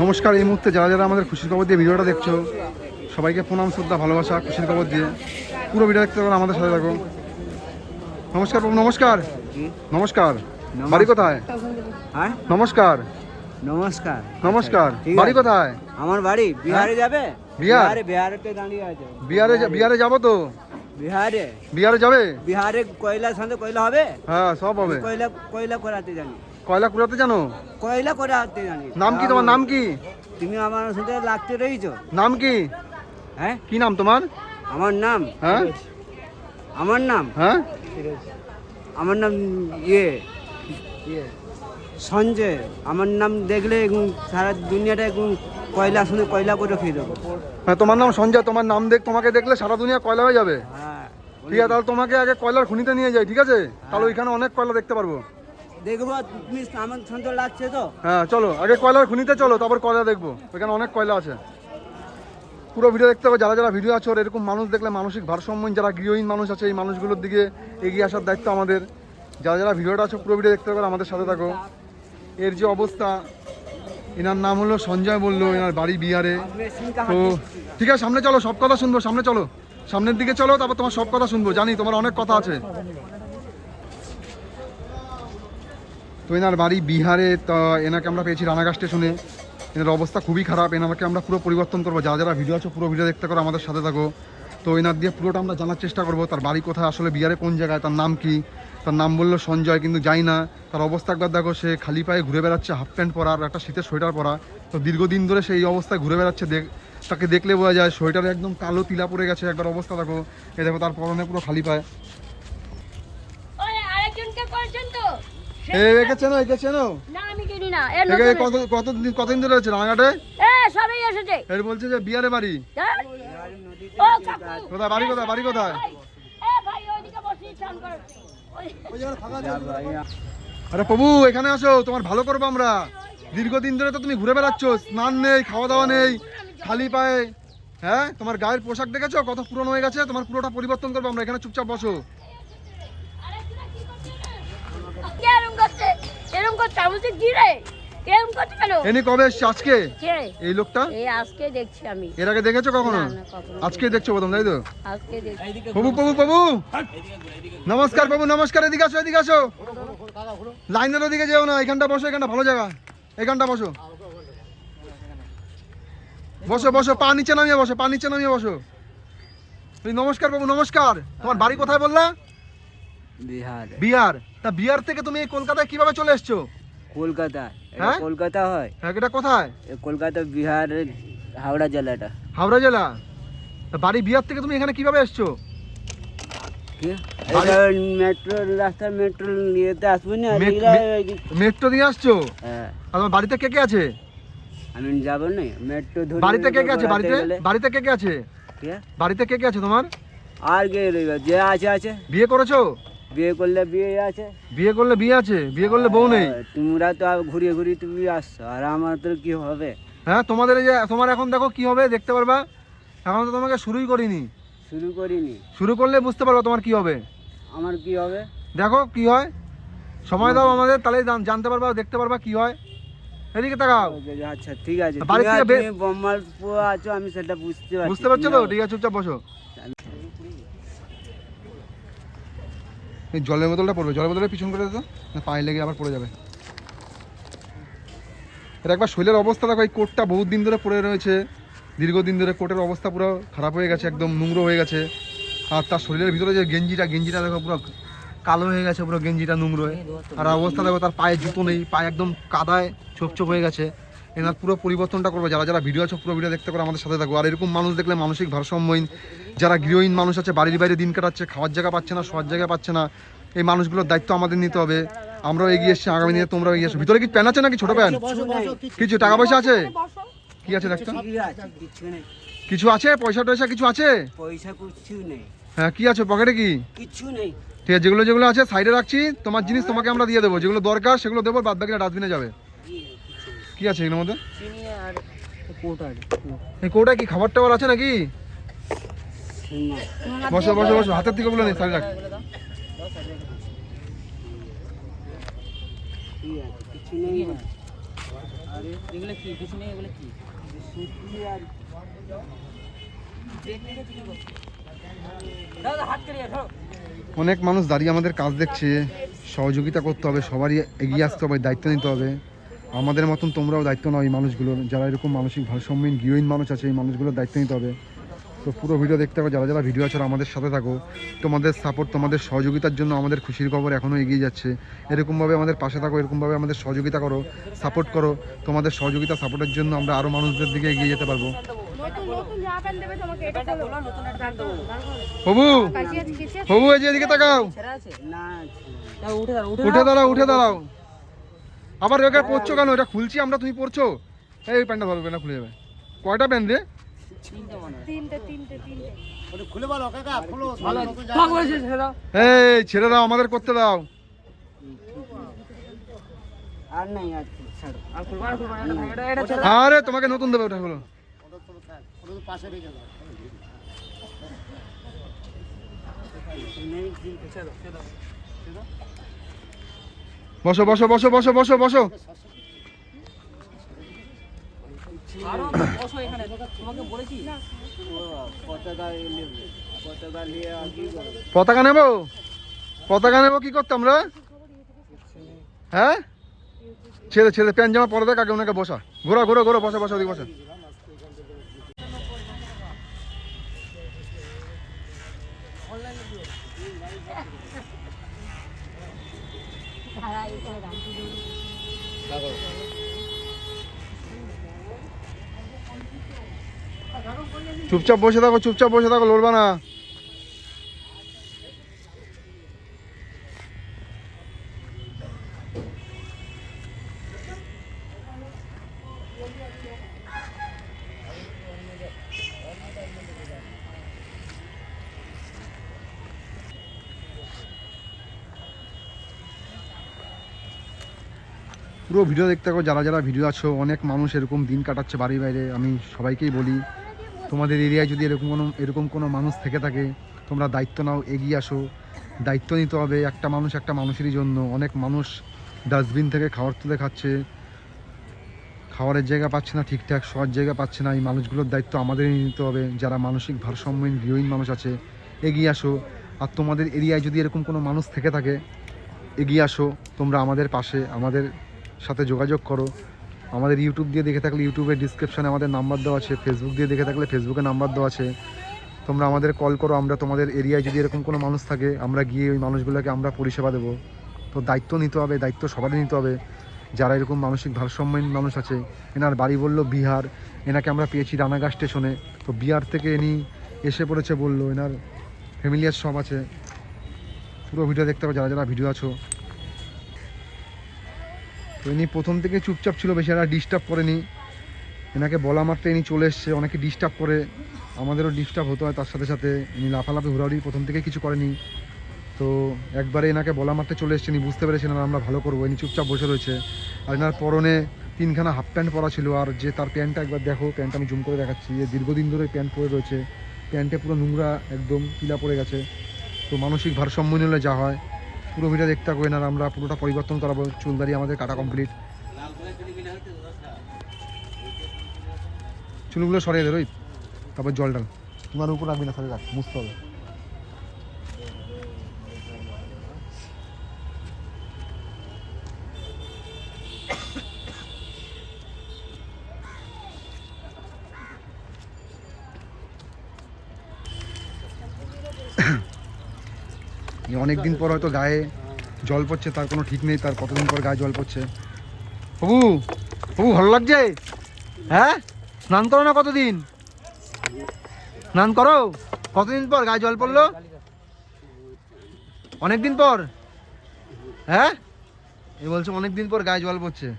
নমস্কার এই মুহূর্তে যারা যারা আমাদের খুশির খবর দিয়ে ভিডিওটা দেখছ সবাইকে প্রণাম শ্রদ্ধা ভালোবাসা খুশির খবর দিয়ে। পুরো ভিডিও দেখতে পারো আমাদের সাথে থাকো নমস্কার বাবু নমস্কার। নমস্কার। বাড়ি কোথায়? হ্যাঁ? নমস্কার। নমস্কার। নমস্কার। বাড়ি কোথায়? আমার বাড়ি বিহারে যাবে? বিহার? বিহারে বিহারেতে দাঁড়িয়ে আছে। বিহারে বিহারে যাব তো? বিহারে। বিহারে যাবে? বিহারে কয়লা সাথে কয়লা হবে? হ্যাঁ সব হবে। কয়লা কয়লা করাতে জানি। কয়লা কুড়াতে জানো? কয়লা করাতে জানি। নাম কি তোমার? নাম কি? তুমি আমার সাথে লাগতে রয়েছো নাম কি? হ্যাঁ? কি নাম তোমার? আমার নাম? হ্যাঁ? আমার নাম? হ্যাঁ? আমার নাম ইয়ে। সঞ্জয়। আমার নাম দেখলে সারা দুনিয়াটা উম, কয়লা শুনে কয়লা করে খেয়ে দেবো হ্যাঁ তোমার নাম সঞ্জয়। তোমার নাম দেখ তোমাকে দেখলে সারা দুনিয়া কয়লা হয়ে যাবে। হ্যাঁ ঠিক আছে তাহলে তোমাকে আগে কয়লার খনিতে নিয়ে যাই ঠিক আছে? তাহলে ওইখানে অনেক কয়লা দেখতে পারব। দেখব, তুমি আমার সন্দেহ লাগছে তো। হ্যাঁ চলো। আগে কয়লার খনিতে চলো, তারপর কয়লা দেখব। ওইখানে অনেক কয়লা আছে। পুরো ভিডিও দেখতে হবে, যারা যারা ভিডিও আছে, ওর এরকম মানুষ দেখলে মানসিক ভারসাম্যহীন যারা গৃহহীন মানুষ আছে, এই মানুষগুলোর দিকে এগিয়ে আসার দায়িত্ব আমাদের। যারা যারা ভিডিওটা আছে, পুরো ভিডিও দেখতে হবে আমাদের সাথে থাকো। এর যে অবস্থা, এনার নাম হলো সঞ্জয় বলল, এনার বাড়ি বিহারে। তো, ঠিক আছে, সামনে চলো, সব কথা শুনব, সামনে চলো। সামনের দিকে চলো, তারপর তোমার সব কথা শুনব। জানি তোমার অনেক কথা আছে। তো এনার বাড়ি বিহারে, তা এনাকে আমরা পেয়েছি রানাঘাট স্টেশনে। এনার অবস্থা খুবই খারাপ, এনাকে আমরা পুরো পরিবর্তন করব। যারা যারা ভিডিও আছে, পুরো ভিডিও দেখতে করো আমাদের সাথে থাকো। তো এনার দিয়ে পুরোটা আমরা জানার চেষ্টা করব, তার বাড়ি কোথায়, আসলে বিহারে কোন জায়গায়, তার নাম কি? তার নাম বলল সঞ্জয়, কিন্তু যাই না। তার অবস্থা একবার দেখো, সে খালি পায়ে ঘুরে বেড়াচ্ছে হাফ প্যান্ট পরা আর একটা শীতের সোয়েটার পরা। তো দীর্ঘদিন ধরে সেই অবস্থায় ঘুরে বেড়াচ্ছে, দেখ, তাকে দেখলে বোঝা যায়, সোয়েটারে একদম কালো তিলা পড়ে গেছে, একবার অবস্থা দেখো। এই দেখো, তার পরনে পুরো খালি পায় ওই আরেকজনকে করেছেন তো এ একে চেনো একে কতদিন কতদিন ধরে আছে রানাঘাটে সবাই এসেছে। এর বলছে যে বিহারে বাড়ি? কোথায় বাড়ি কোথায় কোথায়? আরে প্রভু এখানে আসো তোমার ভালো করব আমরা। দীর্ঘদিন ধরে তো তুমি ঘুরে বেড়াচ্ছ স্নান নেই খাওয়া দাওয়া নেই খালি পায়ে। হ্যাঁ তোমার গায়ের পোশাক দেখেছ? কত পুরনো হয়ে গেছে? তোমার পুরোটা পরিবর্তন করব আমরা। এখানে চুপচাপ বসো। করছে? আমি বলছি কি রে? এরম করছে কেন? এনি কবে এসছে? আজকে? কে? এই লোকটা? এই আজকে দেখছি আমি। এর আগে দেখেছ কখনো? আজকে দেখছ প্রথম তাই তো? আজকে দেখছি। প্রভু প্রভু প্রভু! নমস্কার প্রভু নমস্কার এদিকে আসো এদিকে আসো। লাইনের ওদিকে যেও না এখানটা বসো এখানটা ভালো জায়গা। এখানটা বসো। বসো বসো পা নিচে নামিয়ে বসো পা নিচে নামিয়ে বসো। নমস্কার বাবু নমস্কার। তোমার বাড়ি কোথায় বললা? বিহারে। বিহার। তা বিহার থেকে তুমি কলকাতায় কীভাবে চলে এসছো? কলকাতা। এটা হ্যাঁ? কলকাতা হয়। হ্যাঁ, এটা কোথায়? এ কলকাতা বিহারের হাওড়া জেলাটা। হাওড়া জেলা? তা বাড়ি বিহার থেকে তুমি এখানে কীভাবে এসছো? কি? এটা মেট্রো রাস্তা মেট্রো নিয়েতে আসব না? মে- এগুলা মেট্রো দিয়ে আসছো? হ্যাঁ। আর তোমার বাড়িতে কে কে আছে? আমি যাব না। মেট্রো ধরে বাড়িতে কে কে আছে? বাড়িতে গেলে। বাড়িতে কে কে আছে? কি? বাড়িতে কে কে আছে তোমার? আর কে রইবে? যে আছে আছে। বিয়ে করেছ? বিয়ে করলে বিয়ে আছে। বিয়ে করলে বিয়ে আছে বিয়ে করলে বউ নেই। তোমরা তো ঘুরিয়ে ঘুরিয়ে তুমি আসছো আর আমার তো কি হবে? হ্যাঁ তোমাদের এই যে তোমার এখন দেখো কি হবে দেখতে পারবা? এখন তো তোমাকে শুরুই করিনি। শুরু করিনি। শুরু করলে বুঝতে পারব তোমার কি হবে। আমার কি হবে? দেখো কি হয়। সময় দাও আমাদের তাহলে জান- জানতে পারবা দেখতে পারবা কি হয়। এদিকে তাকাও। আচ্ছা ঠিক আছে। বাড়ি থেকে আর বে- তুমি বোম্মালপুর আছো আমি সেটা বুঝতে পারছি বুঝতে পারছ তো? ঠিক আছে চুপচাপ বসো এই জলের বোতলটা পড়বে। জলের বোতলটা পিছন করে না পায়ে লেগে আবার পড়ে যাবে। এটা একবার শৈলের অবস্থা দেখো, এই কোটটা বহুত দিন ধরে পড়ে রয়েছে। দীর্ঘদিন ধরে কোটের অবস্থা পুরো খারাপ হয়ে গেছে, একদম নোংরো হয়ে গেছে। আর তার শরীরের ভিতরে যে গেঞ্জিটা গেঞ্জিটা দেখো পুরো কালো হয়ে গেছে, পুরো গেঞ্জিটা নোংরো আর অবস্থা দেখো, তার পায়ে জুতো নেই, পায়ে একদম কাদায় ছোপ ছোপ হয়ে গেছে। এনার পুরো পরিবর্তনটা করব। যারা যারা ভিডিও আছে পুরো ভিডিও দেখতে করে আমাদের সাথে থাকব আর এরকম মানুষ দেখলে মানসিক ভারসাম্যহীন যারা গৃহহীন মানুষ আছে বাড়ির বাইরে দিন কাটাচ্ছে খাওয়ার জায়গা পাচ্ছে না শোয়ার জায়গা পাচ্ছে না এই মানুষগুলোর দায়িত্ব আমাদের নিতে হবে। আমরাও এগিয়ে এসছি আগামী দিনে তোমরাও এগিয়ে এসো। ভিতরে কি প্যান আছে নাকি ছোট প্যান কিছু টাকা পয়সা আছে? কি আছে কি কিছু কিছু আছে? পয়সা টয়সা কিছু আছে? পয়সা কিছু নেই। হ্যাঁ কি আছে? পকেটে কি? কিছু নেই। ঠিক আছে যেগুলো যেগুলো আছে সাইডে রাখছি। তোমার জিনিস তোমাকে আমরা দিয়ে দেবো। যেগুলো দরকার সেগুলো দেবো বাদ বাকিটা ডাস্টবিনে যাবে। কি আছে এগুলোর মধ্যে? চিনি আর কোটার এই কৌটা কি খাবার টাবার আছে নাকি? বসো বসো বসো হাতের দিকে বলে নেই সাইডে রাখ কিছু নেই। এগুলো কি? পিছনে এগুলো কি? সুতলি আর দাদা হাত করে ধরো। অনেক মানুষ দাঁড়িয়ে আমাদের কাজ দেখছে সহযোগিতা করতে হবে সবারই এগিয়ে আসতে হবে দায়িত্ব নিতে হবে। আমাদের মতন তোমরাও দায়িত্ব নাও এই মানুষগুলোর যারা এরকম মানসিক ভারসাম্যহীন গৃহহীন মানুষ আছে এই মানুষগুলোর দায়িত্ব নিতে হবে। তো পুরো ভিডিও দেখতে হবে যারা যারা ভিডিও আছে আমাদের সাথে থাকো। তোমাদের সাপোর্ট তোমাদের সহযোগিতার জন্য আমাদের খুশির খবর এখনও এগিয়ে যাচ্ছে। এরকমভাবে আমাদের পাশে থাকো এরকমভাবে আমাদের সহযোগিতা করো সাপোর্ট করো। তোমাদের সহযোগিতা সাপোর্টের জন্য আমরা আরও মানুষদের দিকে এগিয়ে যেতে পারব। হবু হবু এই যে এদিকে তাকাও। উঠে দাঁড়াও উঠে দাঁড়াও। আবার ওকে পড়ছো কেন? এটা খুলছি আমরা তুমি পড়ছো এই প্যান্টটা ধরবে না খুলে যাবে। কয়টা প্যান্ট রে? হয় ভালো এই ছেড়ে দাও আমাদের করতে দাও। আর আরে তোমাকে নতুন দেবে ওটা হলো কি ছেড়ে দাও ছেড়ে দাও বসো বসো বসো বসো বসো বসো। পতাকা নেব? পতাকা নেব কি করতাম রে হ্যাঁ? ছেড়ে ছেড়ে প্যান্ট জামা পরে দেখ আগে ওনাকে বসা। ঘোরা ঘোরা ঘোরা বসা বসা ওদিকে বসা। চুপচাপ বসে থাকো চুপচাপ বসে থাকো লড়বা না পুরো ভিডিও দেখতে থাকো, যারা যারা ভিডিও আছো, অনেক মানুষ এরকম দিন কাটাচ্ছে বাড়ি বাইরে, আমি সবাইকেই বলি, তোমাদের এরিয়ায় যদি এরকম কোনো এরকম কোনো মানুষ থেকে থাকে, তোমরা দায়িত্ব নাও, এগিয়ে আসো। দায়িত্ব নিতে হবে একটা মানুষ একটা মানুষেরই জন্য। অনেক মানুষ ডাস্টবিন থেকে খাবার তুলে খাচ্ছে, খাবারের জায়গা পাচ্ছে না ঠিকঠাক, শোয়ার জায়গা পাচ্ছে না, এই মানুষগুলোর দায়িত্ব আমাদেরই নিতে হবে। যারা মানসিক ভারসাম্যহীন, গৃহহীন মানুষ আছে, এগিয়ে আসো। আর তোমাদের এরিয়ায় যদি এরকম কোনো মানুষ থেকে থাকে, এগিয়ে আসো, তোমরা আমাদের পাশে, আমাদের সাথে যোগাযোগ করো। আমাদের ইউটিউব দিয়ে দেখে থাকলে ইউটিউবের ডিসক্রিপশানে আমাদের নাম্বার দেওয়া আছে। ফেসবুক দিয়ে দেখে থাকলে ফেসবুকে নাম্বার দেওয়া আছে। তোমরা আমাদের কল করো, আমরা তোমাদের এরিয়ায় যদি এরকম কোনো মানুষ থাকে, আমরা গিয়ে ওই মানুষগুলোকে আমরা পরিষেবা দেবো। তো দায়িত্ব নিতে হবে, দায়িত্ব সবারই নিতে হবে। যারা এরকম মানসিক ভারসাম্যহীন মানুষ আছে, এনার বাড়ি বলল বিহার, এনাকে আমরা পেয়েছি রানাগা স্টেশনে। তো বিহার থেকে এনি এসে পড়েছে বলল, এনার ফ্যামিলিয়ার সব আছে। পুরো ভিডিও দেখতে হবে যারা যারা ভিডিও আছো। তো ইনি প্রথম থেকে চুপচাপ ছিল, বেশি আর ডিস্টার্ব করেনি। এনাকে বলা মাত্র ইনি চলে এসছে, অনেকে ডিস্টার্ব করে। আমাদেরও ডিস্টার্ব হতে হয়, তার সাথে সাথে ইনি লাফালাফি, হুড়াহুড়ি প্রথম থেকে কিছু করেনি। তো একবারে এনাকে বলা মাত্র চলে এসছে, ইনি বুঝতে পেরেছেন আর আমরা ভালো করব। ইনি চুপচাপ বসে রয়েছে। আর এনার পরনে তিনখানা হাফ প্যান্ট পরা ছিল, আর যে তার প্যান্টটা একবার দেখো প্যান্ট আমি জুম করে দেখাচ্ছি। যে দীর্ঘদিন ধরে প্যান্ট পরে রয়েছে। প্যান্টে পুরো নোংরা একদম পিলা পড়ে গেছে। তো মানসিক ভারসাম্য নিলে যা হয়। পুরো ভিডিও দেখতে হবে না আমরা পুরোটা পরিবর্তন করাবো। চুলদারি আমাদের কাটা কমপ্লিট চুলগুলো সরিয়ে দে রোহিত। তারপর জল ডাল তোমার উপর রাখবি না, সরে, রাখ। মুসতে হবে। অনেক দিন পর হয়তো গায়ে জল পড়ছে, তার কোনো ঠিক নেই, তার কতদিন পর গায়ে জল পড়ছে। হবু হবু ভালো লাগছে? হ্যাঁ? স্নান করো না কতদিন? স্নান করো? কতদিন পর গায়ে জল পড়ল? অনেক দিন পর? হ্যাঁ? এ বলছে অনেক দিন পর গায়ে জল পড়ছে।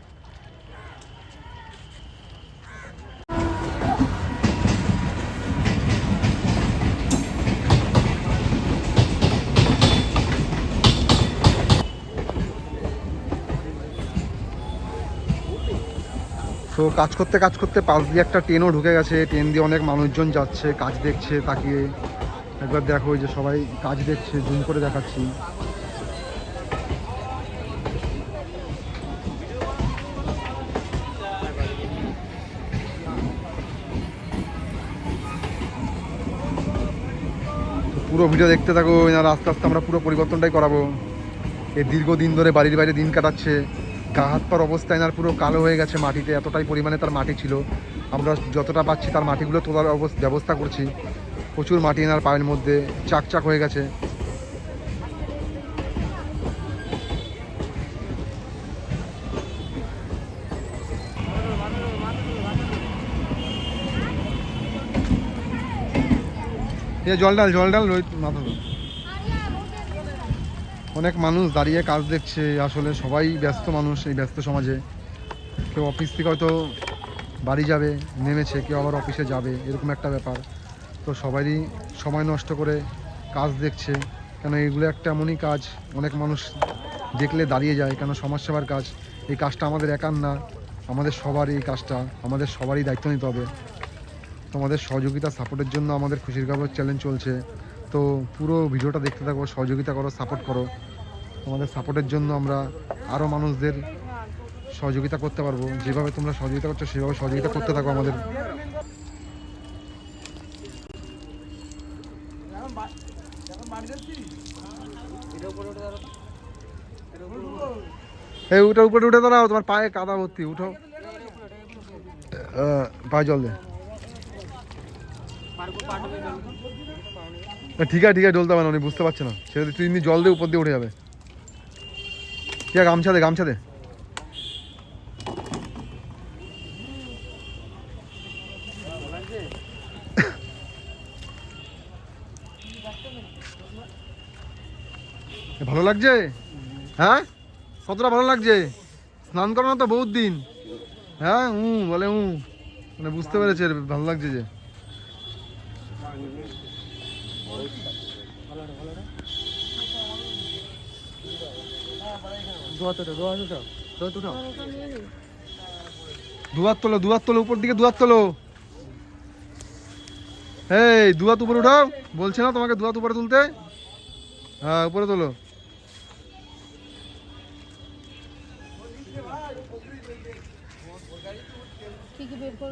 তো কাজ করতে কাজ করতে পাশ দিয়ে একটা ট্রেনও ঢুকে গেছে। ট্রেন দিয়ে অনেক মানুষজন যাচ্ছে, কাজ দেখছে তাকিয়ে। একবার দেখো যে সবাই কাজ দেখছে জুম করে দেখাচ্ছি। পুরো ভিডিও দেখতে থাকো এনারা আস্তে আস্তে আমরা পুরো পরিবর্তনটাই করাবো। এই দীর্ঘদিন ধরে বাড়ির বাইরে দিন কাটাচ্ছে। গা হাত পার অবস্থা এনার পুরো কালো হয়ে গেছে মাটিতে, এতটাই পরিমাণে তার মাটি ছিল। আমরা যতটা পাচ্ছি তার মাটিগুলো তোলার ব্যবস্থা করছি। প্রচুর মাটি এনার পায়ের মধ্যে চাকচাক হয়ে গেছে। জল ডাল জল ডাল রোহিত, মাথা। অনেক মানুষ দাঁড়িয়ে কাজ দেখছে, আসলে সবাই ব্যস্ত মানুষ এই ব্যস্ত সমাজে। কেউ অফিস থেকে হয়তো বাড়ি যাবে, নেমেছে, কেউ আবার অফিসে যাবে, এরকম একটা ব্যাপার। তো সবারই সময় নষ্ট করে কাজ দেখছে। কেন এগুলো একটা এমনই কাজ, অনেক মানুষ দেখলে দাঁড়িয়ে যায়, কেন সমাজসেবার কাজ? এই কাজটা আমাদের একার না, আমাদের সবারই এই কাজটা, আমাদের সবারই দায়িত্ব নিতে হবে। তোমাদের সহযোগিতা সাপোর্টের জন্য আমাদের খুশির খবর চ্যালেঞ্জ চলছে। তো পুরো ভিডিওটা দেখতে থাকো, সহযোগিতা করো সাপোর্ট করো। তোমাদের সাপোর্টের জন্য আমরা আরও মানুষদের সহযোগিতা করতে পারব। যেভাবে তোমরা সহযোগিতা করছ, সেভাবে সহযোগিতা করতে থাকো আমাদের। এই উঠে, উপরে উঠে দাঁড়াও, তোমার পায়ে কাদা ভর্তি, উঠো। পায়ে জল দে। না, ঠিক আছে ঠিক আছে ডলতে হবে না উনি বুঝতে পারছে না। সেটা তুই এমনি জল দিয়ে উপর দিয়ে উঠে যাবে। ঠিক আছে গামছা দে গামছা দে। ভালো লাগছে? হ্যাঁ? কতটা ভালো লাগছে? স্নান করো না তো বহুত দিন। হ্যাঁ হুম বলে হুম মানে বুঝতে পেরেছে ভালো লাগছে যে। দুয়ার তোলো দুয়ার তোলো উপর দিকে দুয়ার তোলো এই দুয়াত উপরে উঠাও। বলছে না তোমাকে দুয়াত উপরে তুলতে। হ্যাঁ উপরে তোলো। ঠিক বের কর।